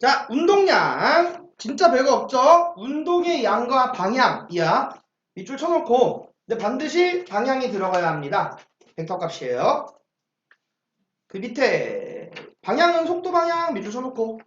자, 운동량. 진짜 별거 없죠? 운동의 양과 방향 이야. 밑줄 쳐놓고. 근데 반드시 방향이 들어가야 합니다. 벡터 값이에요. 그 밑에 방향은 속도 방향 밑줄 쳐놓고.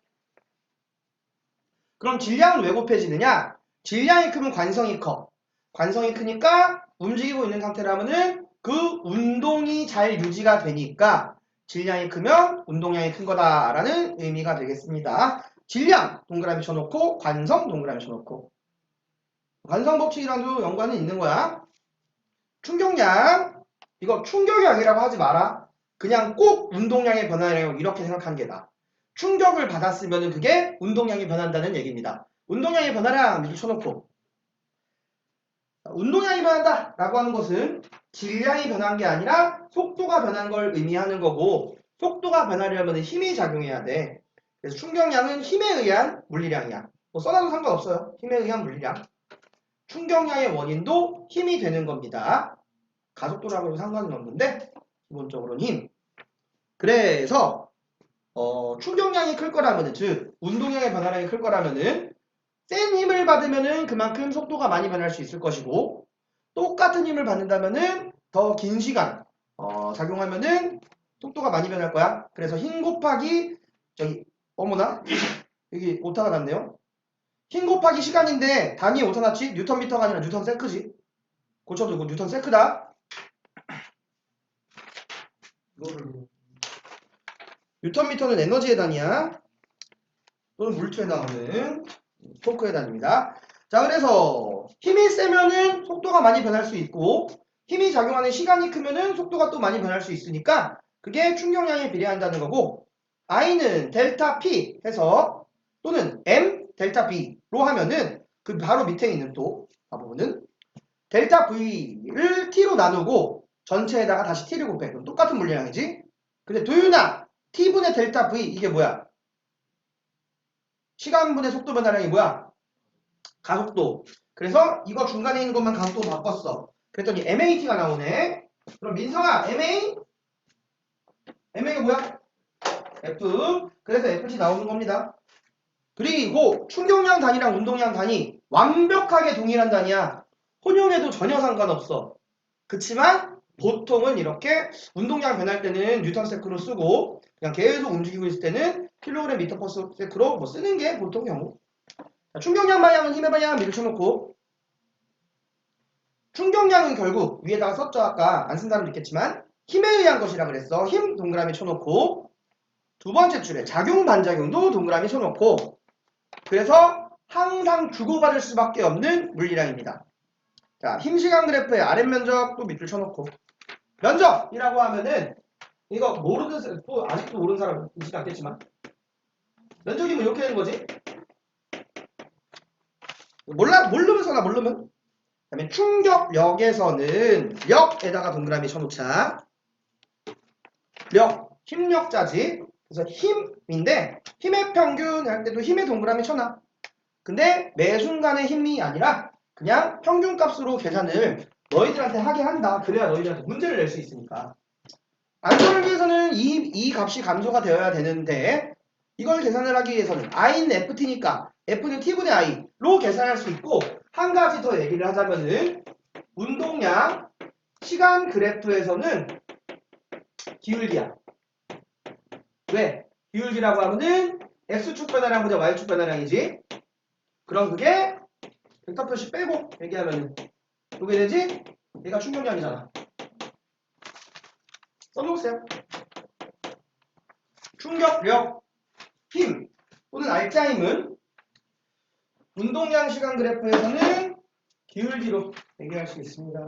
그럼 질량은 왜 곱해지느냐? 질량이 크면 관성이 커. 관성이 크니까 움직이고 있는 상태라면은 그 운동이 잘 유지가 되니까 질량이 크면 운동량이 큰 거다라는 의미가 되겠습니다. 질량 동그라미 쳐놓고 관성 동그라미 쳐놓고 관성 법칙이랑도 연관은 있는 거야. 충격량 이거 충격량이라고 하지 마라. 그냥 꼭 운동량의 변화라고 이렇게 생각한 게 나. 충격을 받았으면 그게 운동량이 변한다는 얘기입니다. 운동량의 변화량 밑줄 쳐놓고 운동량이 변한다 라고 하는 것은 질량이 변한 게 아니라 속도가 변한 걸 의미하는 거고 속도가 변하려면 힘이 작용해야 돼. 그래서 충격량은 힘에 의한 물리량이야. 뭐 써놔도 상관없어요. 힘에 의한 물리량. 충격량의 원인도 힘이 되는 겁니다. 가속도라고 상관은 없는데 기본적으로는 힘. 그래서 어, 충격량이 클 거라면은 즉 운동량의 변화량이 클 거라면은 센 힘을 받으면은 그만큼 속도가 많이 변할 수 있을 것이고 똑같은 힘을 받는다면은 더 긴 시간 어, 작용하면은 속도가 많이 변할 거야. 그래서 힘 곱하기 저기 어머나 여기 오타가 났네요. 힘 곱하기 시간인데 단위 오타 났지? 뉴턴 미터가 아니라 뉴턴 세크지. 고쳐두고 뉴턴 세크다. 뉴턴 미터는 에너지의 단위야. 또는 물투에 나오는 토크의 단위입니다. 자, 그래서 힘이 세면은 속도가 많이 변할 수 있고 힘이 작용하는 시간이 크면은 속도가 또 많이 변할 수 있으니까 그게 충격량에 비례한다는 거고 I는 델타 P 해서 또는 M 델타 B로 하면은 그 바로 밑에 있는 또 부분은 델타 V를 T로 나누고 전체에다가 다시 T를 곱해. 그럼 똑같은 물량이지. 근데 도윤아 T분의 델타 V 이게 뭐야? 시간분의 속도 변화량이 뭐야? 가속도. 그래서 이거 중간에 있는 것만 가속도 바꿨어. 그랬더니 MAT가 나오네. 그럼 민성아, MA? MA가 뭐야? F. 그래서 FT 나오는 겁니다. 그리고 충격량 단위랑 운동량 단위 완벽하게 동일한 단위야. 혼용해도 전혀 상관없어. 그치만 보통은 이렇게 운동량 변할 때는 뉴턴 세크로 쓰고 그냥 계속 움직이고 있을 때는 킬로그램 미터 퍼 세크로 뭐 쓰는 게 보통 경우. 자, 충격량 방향은 힘의 방향 밀쳐놓고 충격량은 결국 위에다가 썼죠 아까. 안 쓴 사람도 있겠지만 힘에 의한 것이라 그랬어. 힘 동그라미 쳐놓고 두 번째 줄에 작용 반작용도 동그라미 쳐놓고 그래서 항상 주고받을 수밖에 없는 물리량입니다. 자 힘시간 그래프의 아랫 면적도 밑줄 쳐놓고 면적이라고 하면은 이거 모르는 또 아직도 모르는 사람 있지 않겠지만 면적이면 이렇게 되는 거지 몰라 모르면서 나 모르면 그다음에 충격력에서는 력에다가 동그라미 쳐놓자. 력 힘력자지. 그래서 힘인데 힘의 평균 할 때도 힘의 동그라미 쳐놔. 근데 매 순간의 힘이 아니라 그냥 평균값으로 계산을 너희들한테 하게 한다. 그래야 너희들한테 문제를 낼 수 있으니까. 안전을 위해서는 이, 이 값이 감소가 되어야 되는데 이걸 계산을 하기 위해서는 i는 ft니까 f는 t분의 i로 계산할 수 있고 한 가지 더 얘기를 하자면은 운동량 시간 그래프에서는 기울기야. 왜? 기울기라고 하면은 x축 변화량 보다 y축 변화량이지. 그럼 그게 벡터 표시 빼고 얘기하면은 그게 되지? 얘가 충격량이잖아. 써놓으세요. 충격력, 힘 또는 알짜힘은 운동량 시간 그래프에서는 기울기로 얘기할 수 있습니다.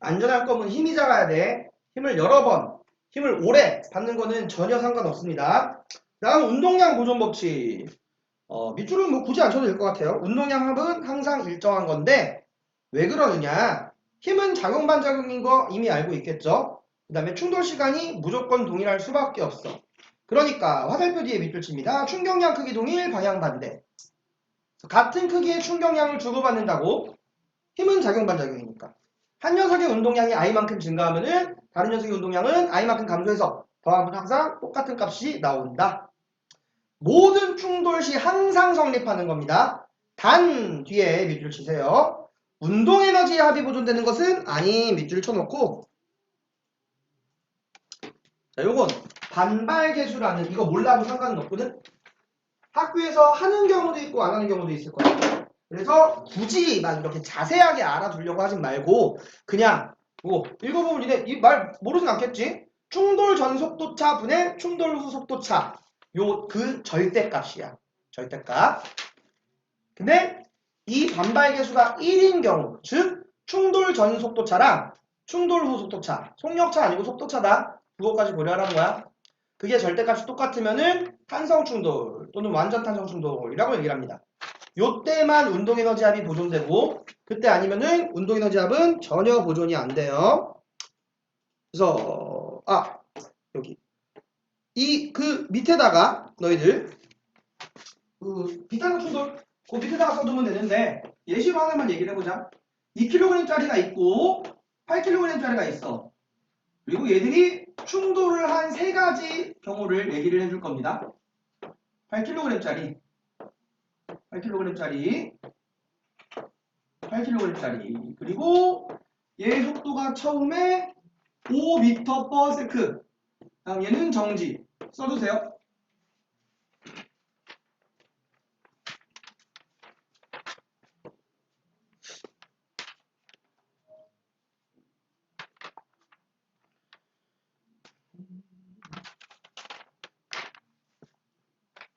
안전할 거면 힘이 작아야 돼. 힘을 여러 번, 힘을 오래 받는 거는 전혀 상관없습니다. 다음 운동량 보존 법칙. 어, 밑줄은 뭐 굳이 안 쳐도 될 것 같아요. 운동량 합은 항상 일정한 건데 왜 그러느냐? 힘은 작용 반작용인 거 이미 알고 있겠죠? 그 다음에 충돌 시간이 무조건 동일할 수밖에 없어. 그러니까 화살표 뒤에 밑줄 칩니다. 충격량 크기 동일, 방향 반대. 같은 크기의 충격량을 주고받는다고 힘은 작용 반작용이니까. 한 녀석의 운동량이 i만큼 증가하면은 다른 녀석의 운동량은 i만큼 감소해서 더하면 항상 똑같은 값이 나온다. 모든 충돌 시 항상 성립하는 겁니다. 단 뒤에 밑줄 치세요. 운동 에너지의 합이 보존되는 것은 아니 밑줄 쳐놓고 자 요건 반발 계수라는 이거 몰라도 상관은 없거든. 학교에서 하는 경우도 있고 안 하는 경우도 있을 거야. 그래서 굳이 막 이렇게 자세하게 알아두려고 하진 말고 그냥 뭐 읽어보면 이네 이 말 모르진 않겠지? 충돌 전 속도차 분의 충돌 후 속도차 요 그 절대값이야. 절대값. 근데 이 반발 계수가 1인 경우, 즉 충돌 전 속도차랑 충돌 후 속도차, 속력차 아니고 속도차다. 그것까지 고려하라는 거야. 그게 절대값이 똑같으면은 탄성 충돌 또는 완전 탄성 충돌이라고 얘기를 합니다. 요때만 운동 에너지 합이 보존되고 그때 아니면은 운동 에너지 합은 전혀 보존이 안 돼요. 그래서 아 여기 이 그 밑에다가 너희들 그 비탄성 충돌 그 밑에다가 써두면 되는데 예시로 하나만 얘기를 해보자. 2kg짜리가 있고 8kg짜리가 있어. 그리고 얘들이 충돌을 한 세 가지 경우를 얘기를 해줄 겁니다. 8kg짜리, 8kg짜리, 8kg짜리, 그리고 얘 속도가 처음에 5m/s. 다음 얘는 정지. 써두세요.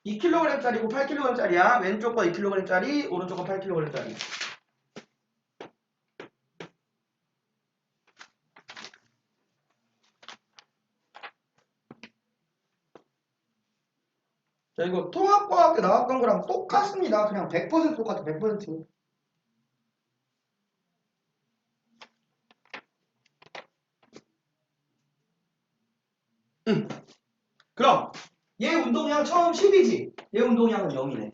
이 k g 짜리고 8kg짜리야. 왼쪽 거 2kg짜리, 오른쪽 거 8kg짜리. 자, 이거 통합과학에 나왔던 거랑 똑같습니다. 그냥 100% 똑같아, 100%. 응. 그럼 얘 운동량 처음 10이지. 얘 운동량은 0이네.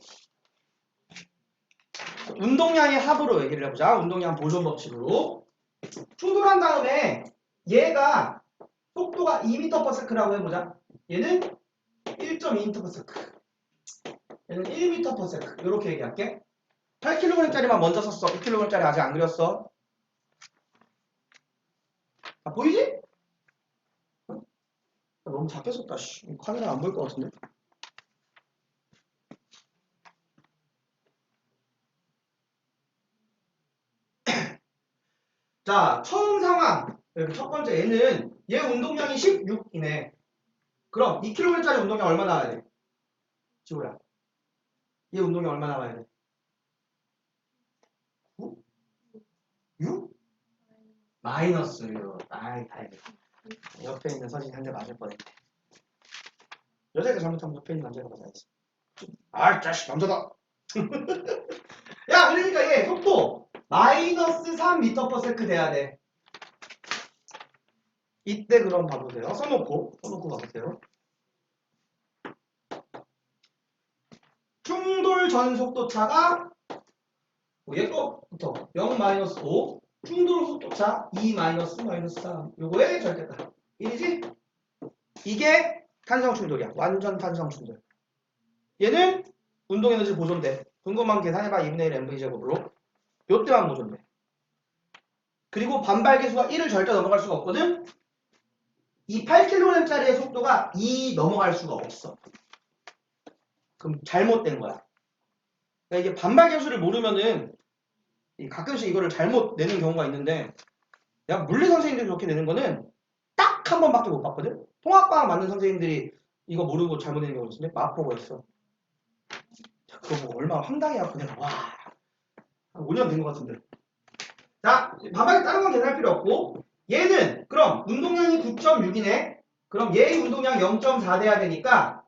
운동량의 합으로 얘기를 해보자. 운동량 보존 법칙으로. 충돌한 다음에 얘가 속도가 2m/s라고 해보자. 얘는 1.2m/s. 얘는 1m/s. 이렇게 얘기할게. 8kg짜리만 먼저 썼어. 2kg짜리 아직 안 그렸어. 아, 보이지? 너무 작게 썼다. 씨. 카메라 안 보일 것 같은데. 자, 처음 상황. 첫 번째 얘는 얘 운동량이 16이네. 그럼 2kg짜리 운동량 얼마 나와야 돼? 지호야. 얘 운동량 얼마 나와야 돼? 9? 6? 마이너스 6. 아이, 다행이다. 옆에 있는 서진이 한 대 맞을 뻔했네. 여자가 잘못하면 옆에 있는 남자가 맞아야지. 아, 자식 남자다. 야, 그러니까 얘 속도 마이너스 3m/s 돼야 돼. 이때 그럼 봐보세요. 써놓고 써놓고 봐보세요. 충돌 전 속도 차가 뭐얘 거부터 0 마이너스 5 충돌 속도차 2 마이너스 마이너스 3 요거의 절대값. 1이지? 이게 탄성 충돌이야. 완전 탄성 충돌. 얘는 운동 에너지 보존돼. 궁금한 계산해봐. 2분의 1 mv 제곱으로. 요때만 보존돼. 그리고 반발 계수가 1을 절대 넘어갈 수가 없거든? 이 8kg짜리의 속도가 2 넘어갈 수가 없어. 그럼 잘못된 거야. 그러니까 이게 반발 계수를 모르면은 이 가끔씩 이거를 잘못 내는 경우가 있는데 내가 물리 선생님들이 그렇게 내는 거는 딱 한 번밖에 못 봤거든. 통합과학 맞는 선생님들이 이거 모르고 잘못 내는 경우가 있는데 마포고였어. 자, 그거 뭐 얼마나 황당해갖고 내가 와. 한 5년 된 것 같은데. 자, 반박에 다른 건 계산할 필요 없고 얘는 그럼 운동량이 9.6이네. 그럼 얘의 운동량 0.4 돼야 되니까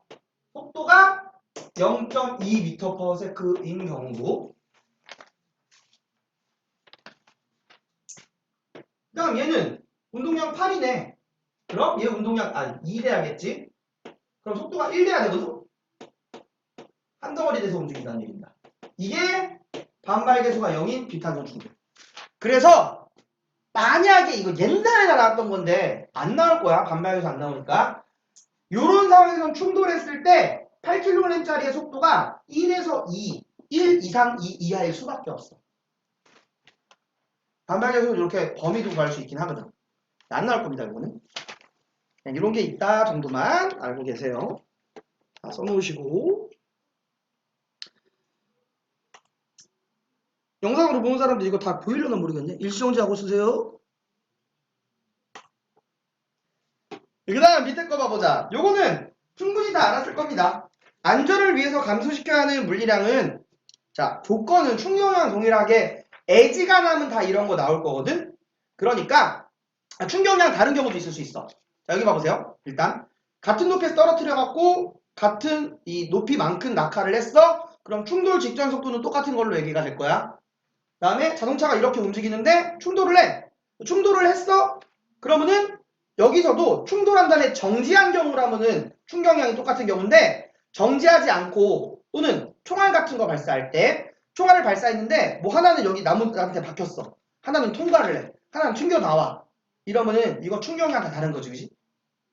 속도가 0.2m/s인 경우고 그다음 얘는 운동량 8이네. 그럼 얘 운동량 아 2 돼야겠지? 그럼 속도가 1 돼야 되거든? 한 덩어리 돼서 움직인다는 얘기입니다. 이게 반발 계수가 0인 비탄성 충돌. 그래서 만약에 이거 옛날에 다 나왔던 건데 안 나올 거야. 반발 계수 안 나오니까. 요런 상황에서 충돌했을 때 8kg짜리의 속도가 1에서 2, 1 이상 2 이하일 수밖에 없어. 반발 계수 이렇게 범위도 구할 수 있긴 하거든. 안 나올 겁니다, 이거는. 이런 게 있다 정도만 알고 계세요. 자, 써놓으시고. 영상으로 보는 사람들 이거 다 보이려나 모르겠네. 일시정지하고 쓰세요. 그 다음 밑에 거 봐보자. 요거는 충분히 다 알았을 겁니다. 안전을 위해서 감소시켜야 하는 물리량은 자 조건은 충격량 동일하게 애지가 나면 다 이런 거 나올 거거든. 그러니까 아, 충격량 다른 경우도 있을 수 있어. 자 여기 봐보세요. 일단 같은 높이에서 떨어뜨려 갖고 같은 이 높이만큼 낙하를 했어. 그럼 충돌 직전 속도는 똑같은 걸로 얘기가 될 거야. 다음에 자동차가 이렇게 움직이는데 충돌을 해. 충돌을 했어. 그러면은 여기서도 충돌한 다음에 정지한 경우라면은 충격량이 똑같은 경우인데 정지하지 않고 또는 총알 같은 거 발사할 때 총알을 발사했는데 뭐 하나는 여기 나무한테 박혔어. 하나는 통과를 해. 하나는 튕겨 나와. 이러면은 이거 충격량 다 다른 거지, 그지?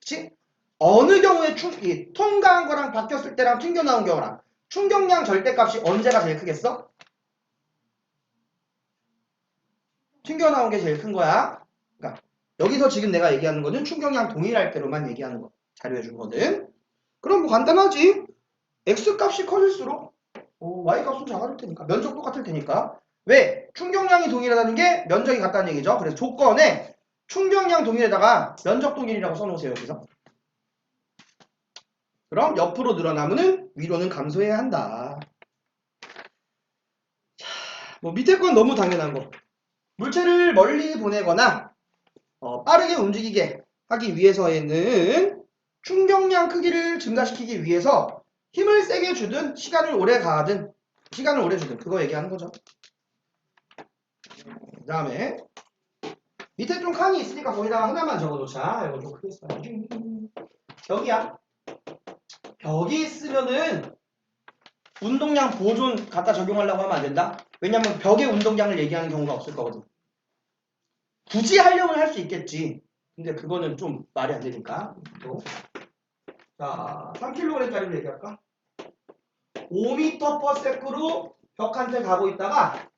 그치? 어느 경우에 충, 이 통과한 거랑 바뀌었을 때랑 튕겨 나온 경우랑 충격량 절대값이 언제가 제일 크겠어? 튕겨 나온 게 제일 큰 거야. 그러니까 여기서 지금 내가 얘기하는 거는 충격량 동일할 때로만 얘기하는 거 자료해 준 거든. 그럼 뭐 간단하지. x 값이 커질수록 어, y 값은 작아질 테니까 면적 똑같을 테니까 왜 충격량이 동일하다는 게 면적이 같다는 얘기죠. 그래서 조건에 충격량 동일에다가 면적 동일이라고 써놓으세요 여기서. 그럼 옆으로 늘어나면은 위로는 감소해야 한다. 자, 뭐 밑에 건 너무 당연한 거. 물체를 멀리 보내거나 어, 빠르게 움직이게 하기 위해서에는 충격량 크기를 증가시키기 위해서 힘을 세게 주든 시간을 오래 가하든 시간을 오래 주든 그거 얘기하는 거죠. 그 다음에 밑에 좀 칸이 있으니까 거기다가 하나만 적어놓자. 이거 좀 크게 써야지. 여기야. 벽이 있으면은 운동량 보존 갖다 적용하려고 하면 안 된다. 왜냐면 벽의 운동량을 얘기하는 경우가 없을 거거든. 굳이 하려면 할 수 있겠지. 근데 그거는 좀 말이 안 되니까. 또. 자, 3kg짜리로 얘기할까? 5m per sec로 벽한테 가고 있다가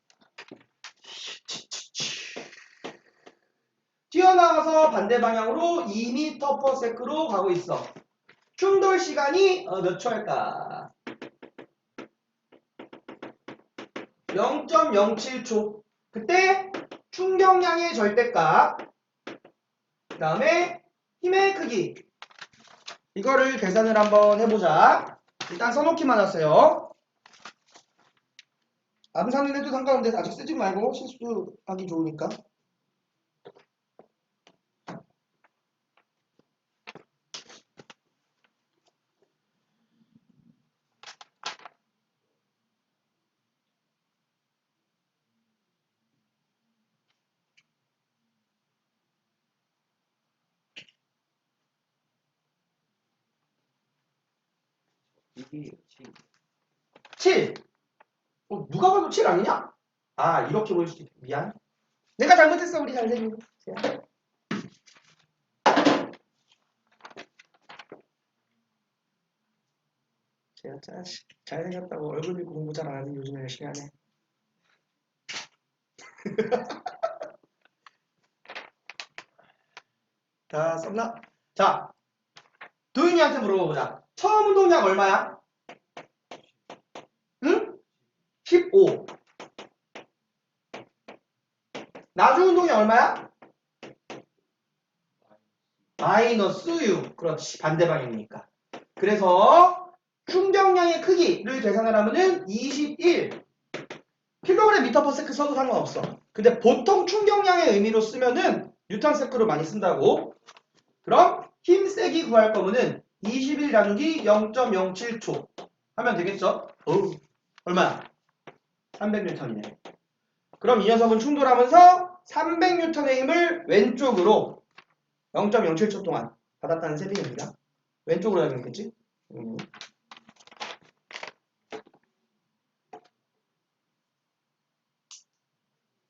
튀어나와서 반대 방향으로 2m per sec로 가고 있어. 충돌 시간이 어, 몇초 할까? 0.07초. 그때 충격량의 절대값, 그 다음에 힘의 크기. 이거를 계산을 한번 해보자. 일단 써놓기만 하세요. 암산은 해도 상관없는데 아직 쓰지 말고 실수하기 좋으니까. 이게 지금 7. 어, 누가 봐도 7 아니냐? 아, 이렇게 보일 수도 있다. 미안. 내가 잘못했어, 우리 잘생긴. 쟤야, 자식. 잘생겼다고 얼굴 믿고 공부 잘 안 하는 요즘에 열심히 하네. 다 썼나? 자, 도윤이한테 물어보자. 처음 운동량 얼마야? 나중 운동량 얼마야? 마이너스 6. 그렇지. 반대 방향이니까. 그래서 충격량의 크기를 계산을 하면은 21. 킬로그램 미터 퍼 세크 써도 상관없어. 근데 보통 충격량의 의미로 쓰면은 뉴턴 세크로 많이 쓴다고. 그럼 힘 세기 구할 거면은 21 나누기 0.07초 하면 되겠죠? 어우, 얼마야? 300N이네. 그럼 이 녀석은 충돌하면서 300N의 힘을 왼쪽으로 0.07초 동안 받았다는 셈입니다. 왼쪽으로 작용했겠지? 음.